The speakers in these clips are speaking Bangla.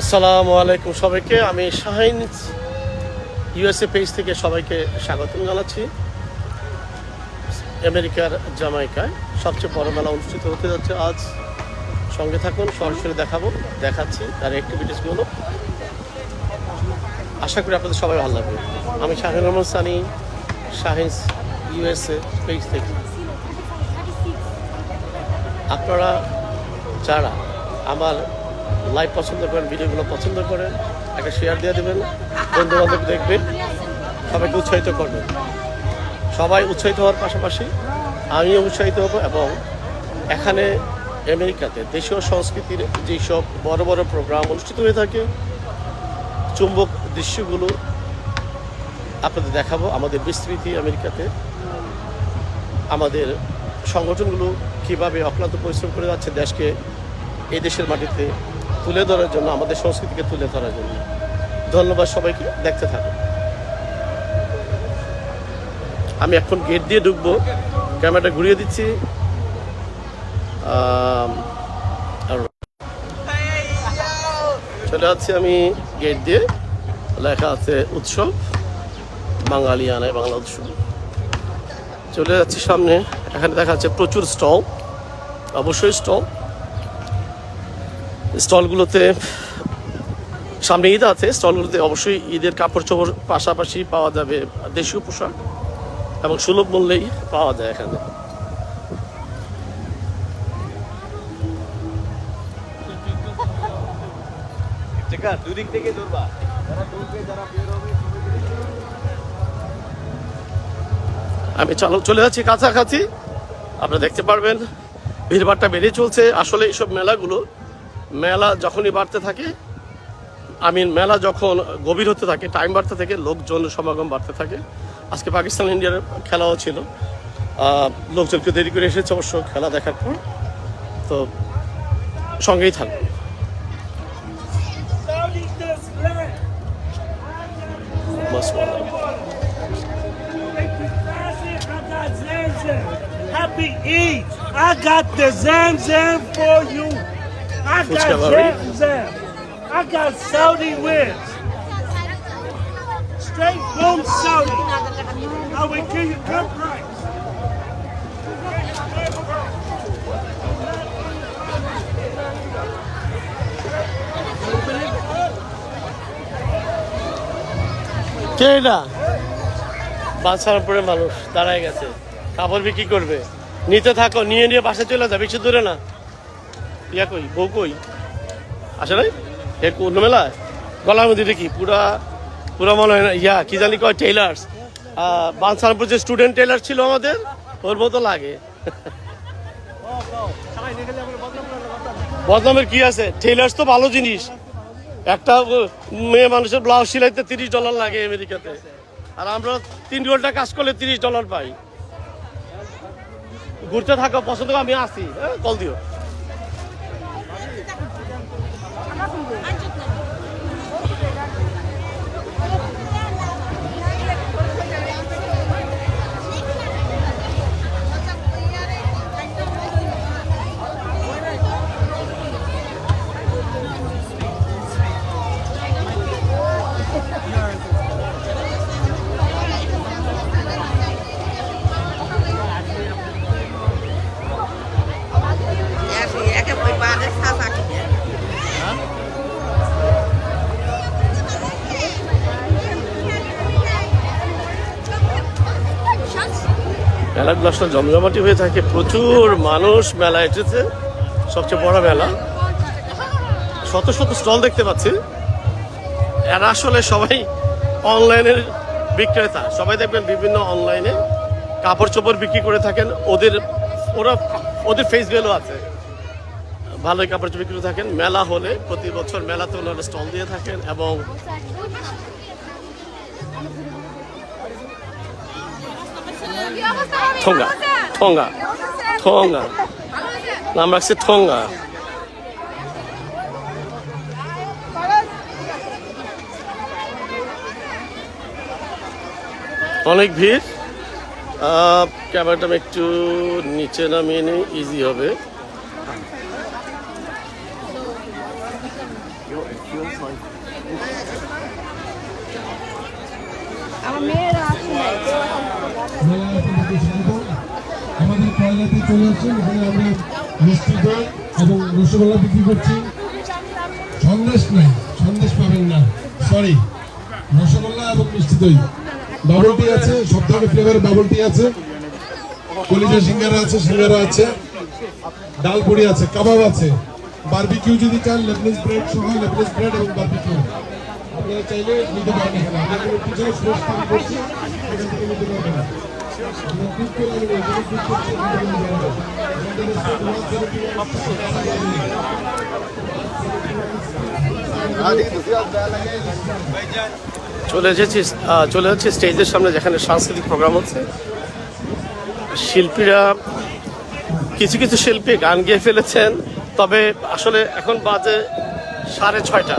আসসালামু আলাইকুম সবাইকে। আমি শাহিন ইউএসএ পেজ থেকে সবাইকে স্বাগতম জানাচ্ছি। আমেরিকার জামাইকায় সবচেয়ে বড় মেলা অনুষ্ঠিত হতে যাচ্ছে আজ। সঙ্গে থাকুন, সরাসরি দেখাবো, দেখাচ্ছি তার অ্যাক্টিভিটিসগুলো আশা করি আপনাদের সবাই ভালো লাগবে। আমি শাহিন রহমান সানি, শাহিন ইউএসএ পেজ থেকে। আপনারা যারা আমার লাইভ পছন্দ করেন, ভিডিওগুলো পছন্দ করেন, একটা শেয়ার দিয়ে দেবেন বন্ধু বান্ধব দেখবেন, সবাইকে উৎসাহিত করবেন। সবাই উৎসাহিত হওয়ার পাশাপাশি আমিও উৎসাহিত হব এবং এখানে আমেরিকাতে দেশীয় সংস্কৃতির যেসব বড় বড় প্রোগ্রাম অনুষ্ঠিত হয়ে থাকে, চুম্বক দৃশ্যগুলো আপনাদের দেখাবো, আমাদের বিস্তৃতি আমেরিকাতে, আমাদের সংগঠনগুলো কীভাবে অক্লান্ত পরিশ্রম করে যাচ্ছে দেশকে, এই দেশের মাটিতে তুলে ধরার জন্য, আমাদের সংস্কৃতিকে তুলে ধরার জন্য। ধন্যবাদ সবাইকে, দেখতে থাকুন। আমি এখন গেট দিয়ে ঢুকবো, ক্যামেরাটা ঘুরিয়ে দিচ্ছি। চলে যাচ্ছি আমি গেট দিয়ে। লেখা আছে উৎসব বাঙালিয়ানায় বাংলা উৎসব। চলে যাচ্ছি সামনে, এখানে দেখা যাচ্ছে প্রচুর স্টল, অবশ্যই স্টল। স্টলগুলোতে সামনে ঈদ আছে স্টলগুলোতে অবশ্যই ঈদের কাপড় চোপড় পাশাপাশি পাওয়া যাবে দেশীয় পোশাক এবং সুলভ মূল্যেই পাওয়া যায় এখানে। দুদিক থেকে ধরবা যারা ঢুকবে যারা বের হবে আমি চলো চলে যাচ্ছি কাছাকাছি। আপনারা দেখতে পারবেন ভিড়ভাড়টা বেড়ে চলছে। আসলে এইসব মেলাগুলো মেলা যখনই বাড়তে থাকে আমি মেলা যখন গভীর হতে থাকে টাইম বাড়তে থাকে লোকজন সমাগম বাড়তে থাকে আজকে পাকিস্তান ইন্ডিয়ার খেলাও ছিল আহ, লোকজন একটু দেরি করে এসেছে অবশ্য খেলা দেখার পর তো সঙ্গেই থাকবে. Happy Eid. I got the Zamzam for you. I What's got Larry? Zamzam. I got Saudi wins. Straight from Saudi. I will give you good price. কে এটা বাচ্চার উপরে মানুষ দাঁড়ায় গেছে কাপড় বিক্রি করবে নিতে থাকো নিয়ে নিয়ে বাসে চলে যা বেশি দূরে না ইয়া কই, বউ কই? আসে নাই? এ কোন মেলায় গলার মধ্যে দেখি পুরা পুরা মনে হয় না, ইয়া, কি জানি কয় টেইলার্স বানসারপুর যে স্টুডেন্ট টেইলার ছিল আমাদের, ওর মতো লাগে। বদনামের কি আছে? টেইলার্স তো ভালো জিনিস। একটা মেয়ে মানুষের ব্লাউজ সিলাইতে তিরিশ ডলার লাগে আমেরিকাতে। আর আমরা তিন ঘণ্টা কাজ করলে তিরিশ ডলার পাই। ঘুরতে থাকো পছন্দ আমি আসি হ্যাঁ কল দিও। মেলাগুলো আসলে জমজমাটি হয়ে থাকে, প্রচুর মানুষ মেলা এসেছে সবচেয়ে বড় মেলা। শত শত স্টল দেখতে পাচ্ছি। এরা আসলে সবাই অনলাইনের বিক্রেতা। সবাই দেখবেন বিভিন্ন অনলাইনে কাপড় চোপড় বিক্রি করে থাকেন। ওদের, ওরা, ওদের ফেস ভ্যালু আছে। ভালোই কাপড় চোপড় বিক্রি করে থাকেন। মেলা হলে প্রতি বছর মেলাতে ওনারা স্টল দিয়ে থাকেন এবং ঠোঙ্গা ঠোঙ্গা ঠোঙ্গা। নাম রাখছে ঠোঙ্গা। অনেক ভিড়। ক্যামেরাটা একটু নিচে নামিয়ে নিই ইজি হবে আমার মেয়েরা আসছে নাই মেলা আপনাদেরকে স্বাগত আমাদের কয়লাতে চলে আসছেন এখানে আমরা মিষ্টি দই এবং রসগোল্লা বিক্রি করছি। সন্দেশ নাই, সন্দেশ পাবেন না। সরি রসগোল্লা এবং মিষ্টি দই। বাবল আছে সব ধরনের ফ্লেভারের আছে। কলিজা সিঙ্গারা আছে সিঙ্গারা আছে। ডাল আছে, কাবাব আছে। বারবিকিউ যদি চান লেবনেস ব্রেড সহ লেবনেস ব্রেড এবং বারবিকিউ আপনারা চাইলে নিতে পারেন এখানে। পিছনে করছি, এখান থেকে নিতে পারবেন। চলে এসেছি চলে যাচ্ছি স্টেজের সামনে যেখানে সাংস্কৃতিক প্রোগ্রাম হচ্ছে। শিল্পীরা কিছু কিছু শিল্পী গান গেয়ে ফেলেছেন, তবে আসলে এখন বাজে সাড়ে ছয়টা।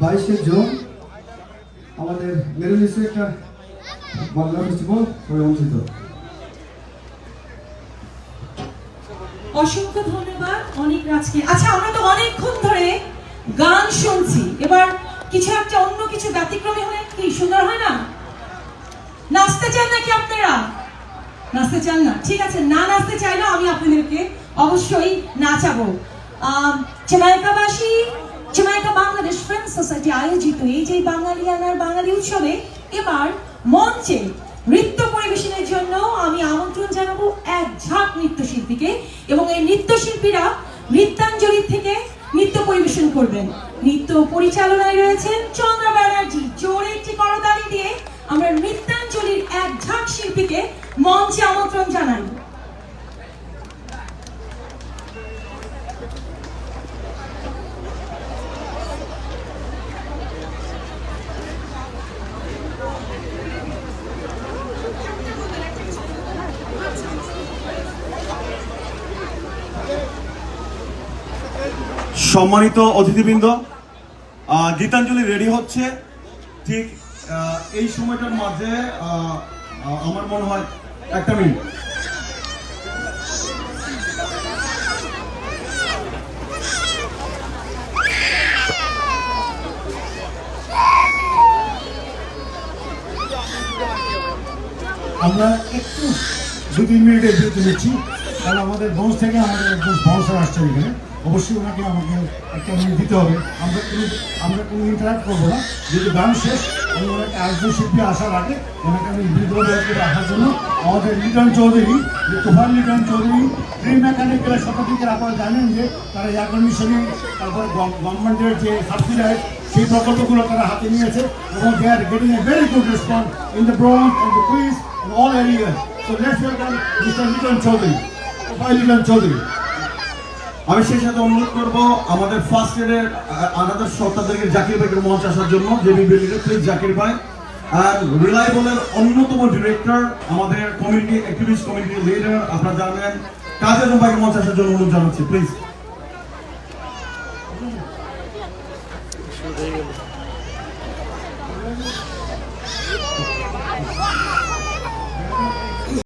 বাইশের জুন আমাদের মেরুল একটা বাংলা ফেস্টিভ্যাল সবাই অনুষ্ঠিত অসংখ্য ধন্যবাদ অনেক রাজকে। আচ্ছা আমরা তো অনেকক্ষণ ধরে গান শুনছি। এবার কিছু একটা অন্য কিছু ব্যতিক্রমী হলে কি সুন্দর হয় না? নাচতে চান নাকি আপনারা? নাচতে চান না। ঠিক আছে না নাচতে চাইলেও আমি আপনাদেরকে অবশ্যই নাচাবো। আম, জামাইকাবাসী জামাইকা বাংলাদেশ ফ্রেন্ড সোসাইটি আয়োজিত এই যে বাঙালিয়ানার বাঙালি উৎসবে এবার মঞ্চে নৃত্য পরিবেশনের জন্য আমি আমন্ত্রণ জানাব এক ঝাঁক নৃত্যশিল্পীকে এবং এই নৃত্যশিল্পীরা নৃত্যাঞ্জলি থেকে নৃত্য পরিবেশন করবেন। নৃত্য পরিচালনায় রয়েছেন চন্দ্র ব্যানার্জি। জোরে একটি করতালি দিয়ে আমরা নৃত্যাঞ্জলির এক ঝাঁক শিল্পীকে মঞ্চে আমন্ত্রণ জানাই সম্মানিত অতিথিবৃন্দ গীতাঞ্জলি রেডি হচ্ছে। ঠিক এই সময়টার মাঝে আমার মনে হয়, একটা মিনিট। আমরা একটু দু তিন মিনিটের বিরতি নিচ্ছি। কারণ আমাদের মঞ্চ থেকে আমাদের একজন স্পন্সর আসছেন এখানে। অবশ্যই ওনাকে আমাকে একটা মিনিট দিতে হবে। আমরা কোনো আমরা কোনো ইন্টারাক্ট করব না। যদি গান শেষ, আমি ওনাকে আরেকজন শিল্পী আসার আগে ওনাকে আমি বিদ্রোহ করে আসার জন্য আমাদের লিটন চৌধুরী, যে তুফান লিটন চৌধুরী ট্রি মেকানিক্যালের শতাধিকের আপনারা জানেন যে তারা এয়ার কন্ডিশনিং তারপরে গভর্নমেন্টের যে সাবসিডাইজ সেই প্রকল্পগুলো তারা হাতে নিয়েছে এবং they are getting a very good response in the Bronx in the Queens all areas so let's welcome mister Liton Chowdhury Tufan Liton Chowdhury আমি সেই সাথে অনুরোধ করব, আমাদের ফার্স্ট ইয়ারের আনাদার সত্তাদেরকে জাকির ভাইকে মঞ্চ আসার জন্য, যে প্লিজ জাকির ভাই। আর রিলায়েবলের অন্যতম ডিরেক্টর আমাদের কমিউনিটি অ্যাক্টিভিস্ট কমিউনিটি লিডার আপনারা জানেন কাজের ভাইকে মঞ্চ আসার জন্য অনুরোধ জানাচ্ছি প্লিজ